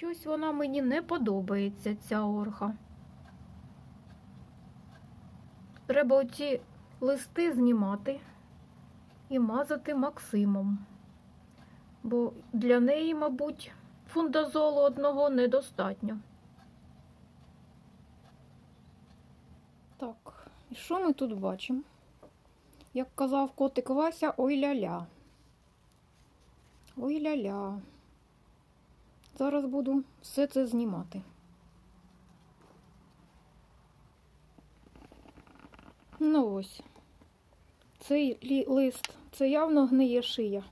Щось вона мені не подобається, ця орха. Треба оці листи знімати і мазати Максимом. Бо для неї, мабуть, фундазолу одного недостатньо. Так, і що ми тут бачимо? Як казав котик Вася, ой ля-ля. Ой ля-ля. Зараз буду все це знімати. Ну ось. Цей лист, це явно гниє шия.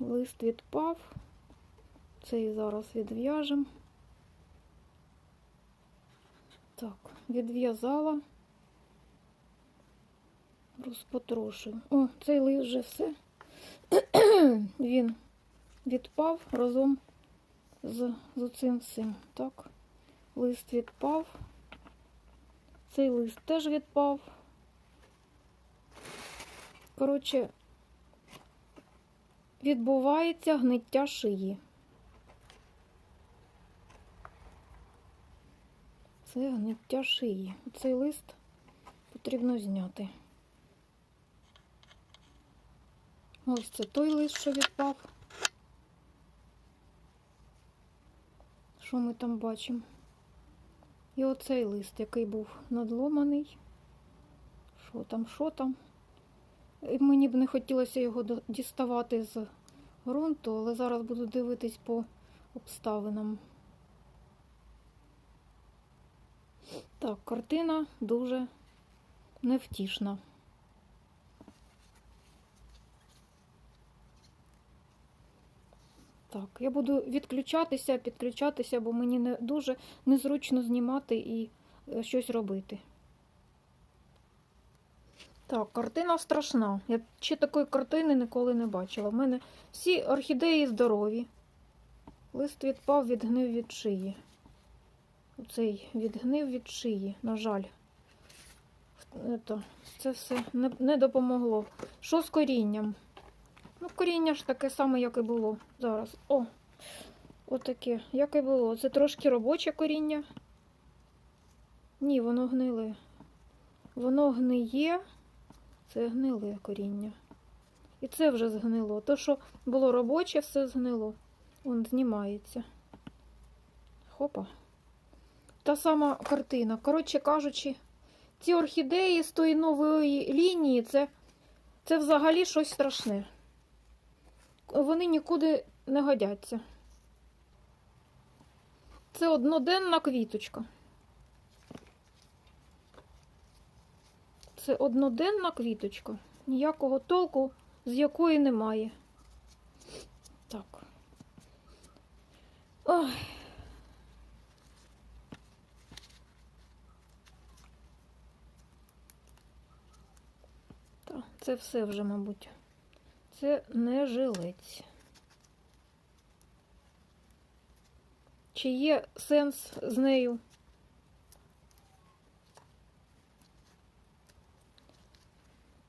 Лист відпав. Цей зараз відв'яжемо. Так, відв'язала. Розпотрошую. О, цей лист вже все. Він відпав разом з, з цим всім. Так, лист відпав. Цей лист теж відпав. Коротше, відбувається гниття шиї. Це гниття шиї. Цей лист потрібно зняти. Ось це той лист, що відпав. Що ми там бачимо? І оцей лист, який був надломаний. Що там, що там? І Мені б не хотілося його діставати з ґрунту, але зараз буду дивитись по обставинам. Так, картина дуже невтішна. Так, я буду відключатися, підключатися, бо мені не дуже незручно знімати і е, щось робити. Так, картина страшна. Я ще такої картини ніколи не бачила. У мене всі орхідеї здорові. Лист відпав, відгнив від шиї. Оцей відгнив від шиї, на жаль. Це все не допомогло. Що з корінням? Ну, коріння ж таке саме, як і було зараз. О, отаке, як і було. Це трошки робоче коріння. Ні, воно гниле. Воно гниє. Це гниле коріння. І це вже згнило. То, що було робоче, все згнило. Вон знімається. Хопа. Та сама картина. Коротше кажучи, ці орхідеї з тої нової лінії, це, це взагалі щось страшне. Вони нікуди не годяться. Це одноденна квіточка. Це одноденна квіточка. Ніякого толку, з якої немає. Так. Ой. Так, це все вже, мабуть. Це не жилець. Чи є сенс з нею?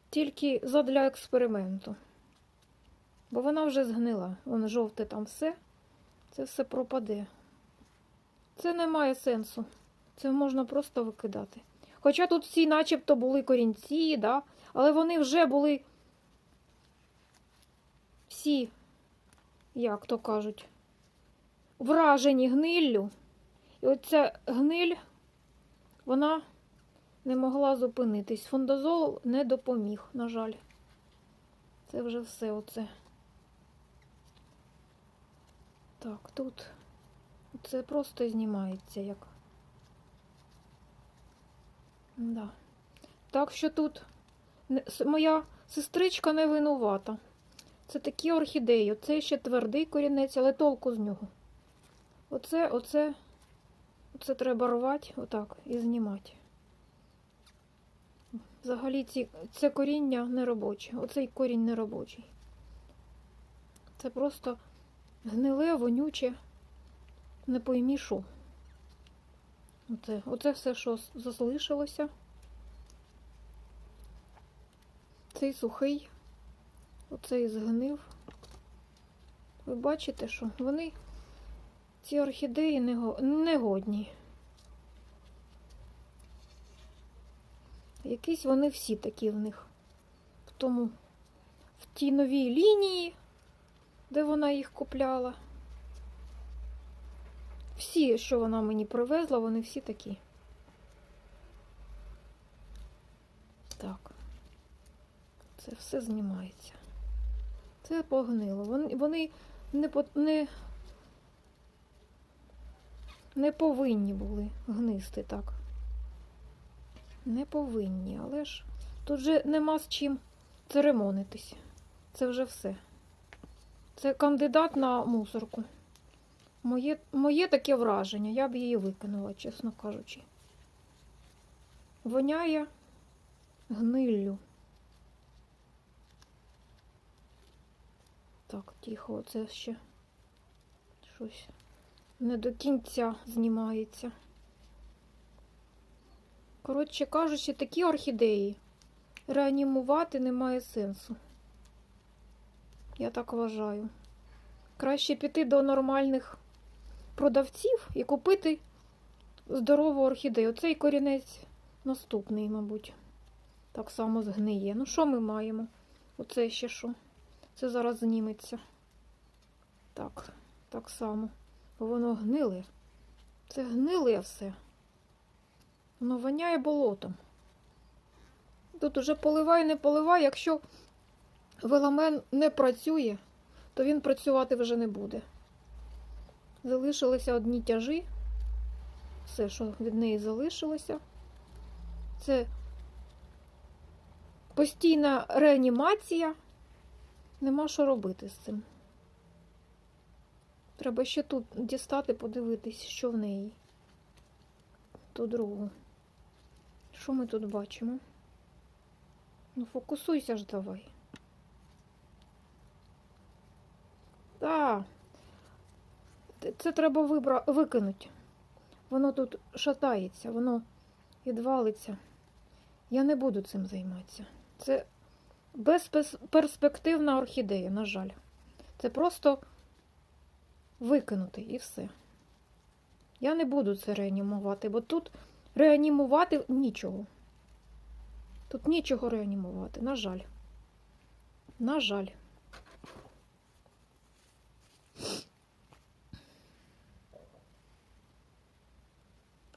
Тільки задля експерименту. Бо вона вже згнила. Воно жовте там все. Це все пропаде. Це не має сенсу. Це можна просто викидати. Хоча тут всі начебто були корінці, да? але вони вже були всі, як то кажуть, вражені гниллю. І оця гниль, вона не могла зупинитись. Фондазол не допоміг, на жаль. Це вже все оце. Так, тут це просто знімається як. Да. Так що тут моя сестричка не винувата. Це такі орхідеї. Оце ще твердий корінець, але толку з нього. Оце, оце, оце треба рвати отак і знімати. Взагалі ці, це коріння не робоче. Оцей корінь не робочий. Це просто гниле, вонюче, не поймі. Оце, оце все, що залишилося. Цей сухий, оцей згнив. Ви бачите, що вони Ці орхідеї негодні. Якісь вони всі такі в них. В тому, в тій новій лінії, де вона їх купляла. Всі, що вона мені привезла, вони всі такі. Так. Це все знімається. Це погнило. Вони, вони не, не, не повинні були гнисти так. Не повинні, але ж тут же нема з чим церемонитись. Це вже все. Це кандидат на мусорку. Моє, моє таке враження. Я б її викинула, чесно кажучи. Воняє гниллю. Так, тихо, це ще щось не до кінця знімається. Коротше кажучи, такі орхідеї реанімувати немає сенсу. Я так вважаю. Краще піти до нормальних продавців і купити здорову орхідею. Оцей корінець наступний, мабуть. Так само згниє. Ну, що ми маємо? Оце ще що? Це зараз зніметься. Так, так само. Бо воно гниле. Це гниле все. Воно воняє болотом. Тут уже поливай, не поливай. Якщо веламен не працює, то він працювати вже не буде. Залишилися одні тяжі. Все, що від неї залишилося. Це постійна реанімація. Нема що робити з цим. Треба ще тут дістати, подивитись, що в неї. Ту другу. Що ми тут бачимо? Ну, фокусуйся ж давай. Так. Це треба вибра... викинути. Воно тут шатається, воно відвалиться. Я не буду цим займатися. Це безперспективна орхідея, на жаль. Це просто викинути і все. Я не буду це реанімувати, бо тут реанімувати нічого. Тут нічого реанімувати, на жаль. На жаль.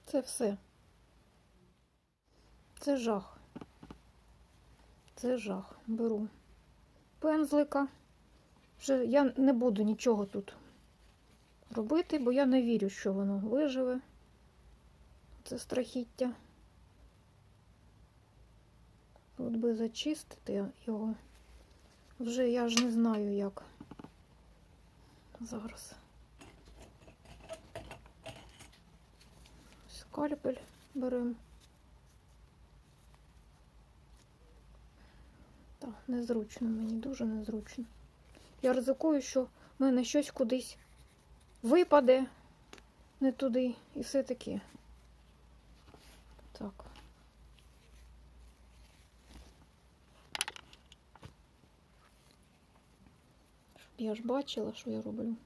Це все. Це жах. Це жах. Беру пензлика. Вже я не буду нічого тут робити, бо я не вірю, що воно виживе. Це страхіття. От би зачистити його. Вже я ж не знаю, як зараз. Скальпель беремо. Так, незручно мені, дуже незручно. Я ризикую, що в мене щось кудись випаде не туди і все таке. Так. Щоб я ж бачила, що я роблю.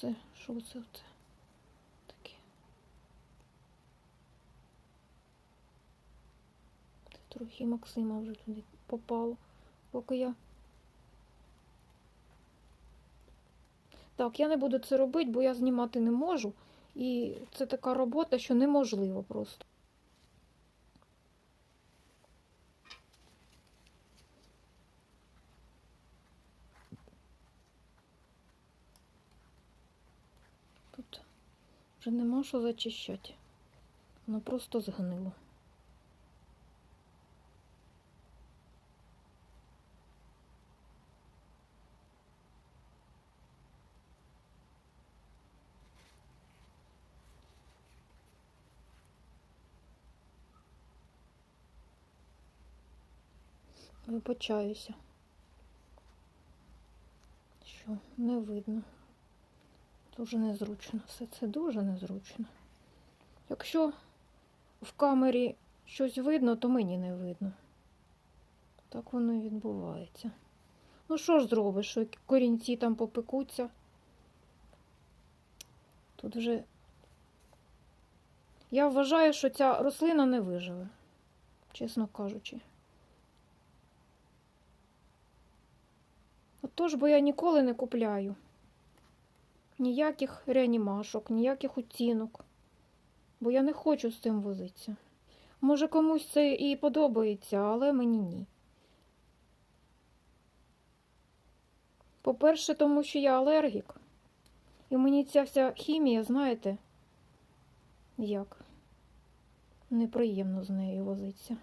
Це, що це оце? Таке. Це трохи Максима вже туди попало. Поки я. Так, я не буду це робити, бо я знімати не можу. І це така робота, що неможливо просто. Тут вже нема що зачищати. Воно просто згнило. Вибачаюся. Що не видно. Дуже незручно. Все це дуже незручно. Якщо в камері щось видно, то мені не видно. Так воно і відбувається. Ну що ж зробиш, що корінці там попекуться? Тут вже я вважаю, що ця рослина не виживе, чесно кажучи. Отож, бо я ніколи не купляю ніяких реанімашок, ніяких оцінок, бо я не хочу з цим возитися. Може, комусь це і подобається, але мені ні. По-перше, тому що я алергік. І мені ця вся хімія, знаєте, як неприємно з нею возитися.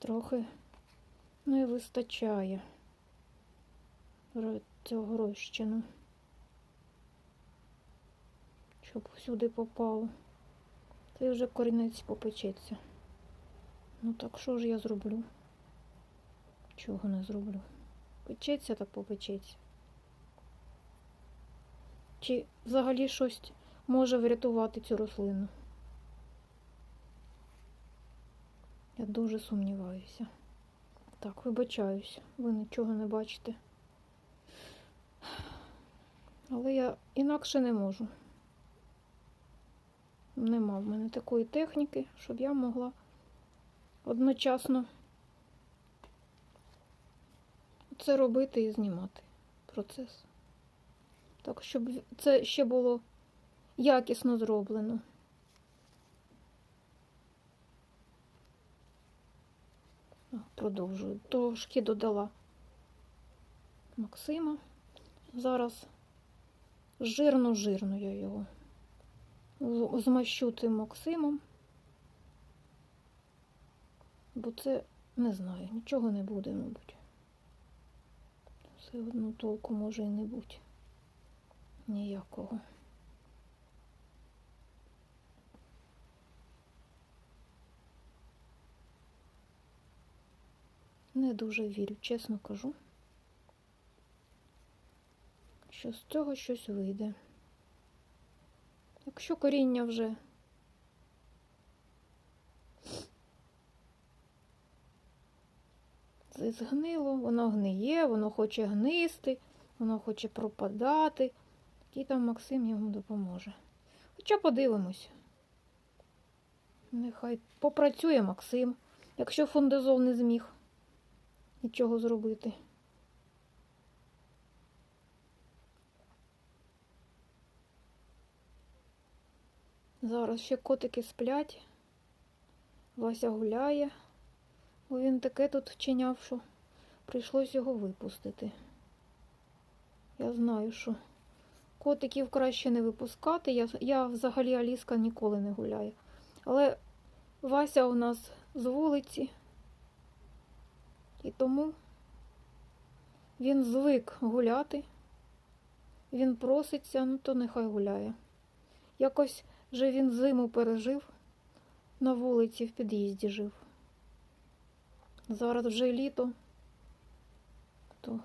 Трохи не вистачає цього розчину, щоб всюди попало. Та й вже корінець попечеться. Ну так що ж я зроблю? Чого не зроблю? Печеться так попечеться. Чи взагалі щось може врятувати цю рослину? Я дуже сумніваюся. Так, вибачаюсь, ви нічого не бачите. Але я інакше не можу. Нема в мене такої техніки, щоб я могла одночасно це робити і знімати процес. Так, щоб це ще було якісно зроблено. Продовжую. Трошки додала Максима. Зараз жирно-жирно я його змащу тим Максимом. Бо це не знаю, нічого не буде, мабуть. Все одно толку може і не бути. Ніякого. Не дуже вірю, чесно кажу, що з цього щось вийде. Якщо коріння вже згнило, воно гниє, воно хоче гнисти, воно хоче пропадати. Який там Максим йому допоможе. Хоча подивимось. Нехай попрацює Максим, якщо фундазол не зміг нічого зробити. Зараз ще котики сплять. Вася гуляє, бо він таке тут вчиняв, що прийшлось його випустити. Я знаю, що котиків краще не випускати. Я, я взагалі Аліска ніколи не гуляю. Але Вася у нас з вулиці, і тому він звик гуляти. Він проситься, ну то нехай гуляє. Якось вже він зиму пережив, на вулиці в під'їзді жив. Зараз вже літо, то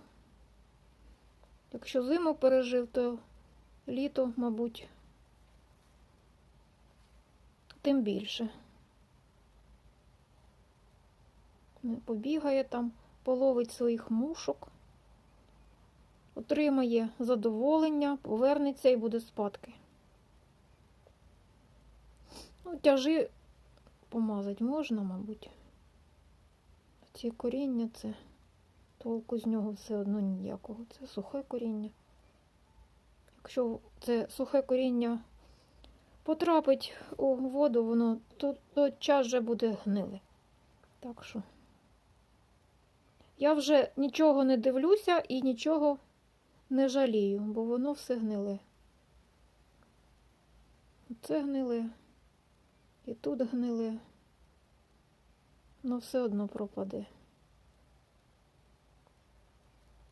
якщо зиму пережив, то літо, мабуть, тим більше. Не Побігає там, половить своїх мушок, отримає задоволення, повернеться і буде спадки. Ну, тяжі помазати можна, мабуть. Ці коріння це толку з нього все одно ніякого. Це сухе коріння. Якщо це сухе коріння потрапить у воду, воно то, то час вже буде гниле. Так що я вже нічого не дивлюся і нічого не жалію, бо воно все гниле. Це гниле. І тут гниле, але все одно пропаде.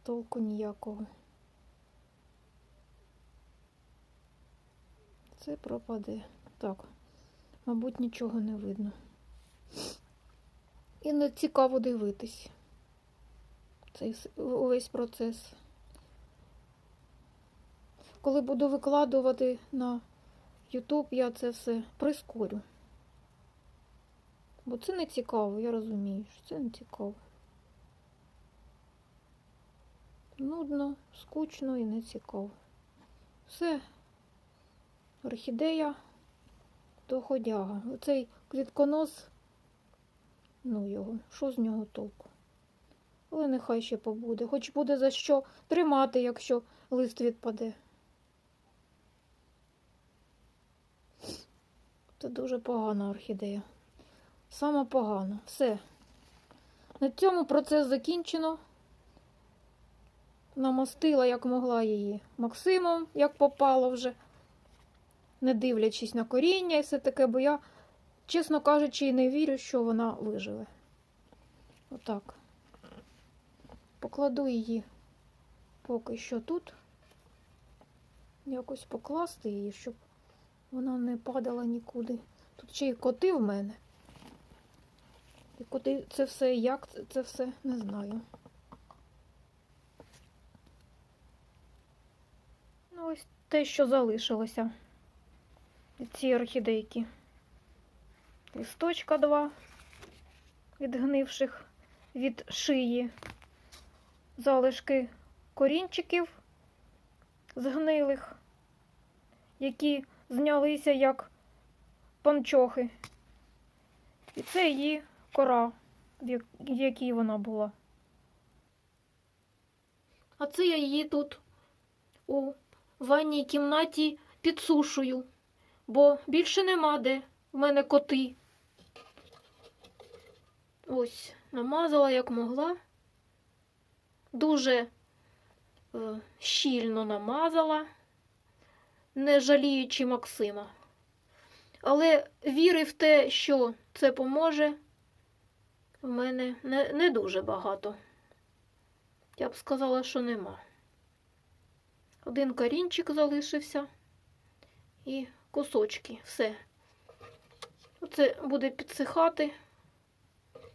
Толку ніякого. Це пропаде. Так, мабуть, нічого не видно. І не цікаво дивитись цей увесь процес. Коли буду викладувати на YouTube, я це все прискорю. Бо це не цікаво, я розумію, що це не цікаво. нудно, скучно і не цікаво. Все. Орхідея доходяга. Оцей квітконос, ну його, що з нього толку? Але нехай ще побуде, хоч буде за що тримати, якщо лист відпаде. Це дуже погана орхідея. Саме погано. Все. На цьому процес закінчено. Намастила, як могла її Максимом, як попало вже, не дивлячись на коріння і все таке, бо я, чесно кажучи, не вірю, що вона виживе. Отак. Покладу її поки що тут. Якось покласти її, щоб вона не падала нікуди. Тут ще й коти в мене. І куди це все, як це- все, не знаю. Ну, ось те, що залишилося цієї орхідейки. Листочка два відгнивших від шиї, залишки корінчиків згнилих, які знялися як панчохи. І це її кора, в якій вона була. А це я її тут у ванній кімнаті підсушую, бо більше нема де. В мене коти. Ось, намазала як могла. Дуже е, щільно намазала, не жаліючи Максима. Але віри в те, що це поможе, в мене не, не дуже багато. Я б сказала, що нема. Один корінчик залишився і кусочки. Все. Оце буде підсихати.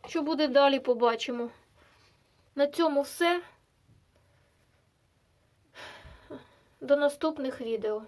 Що буде далі, побачимо. На цьому все. До наступних відео.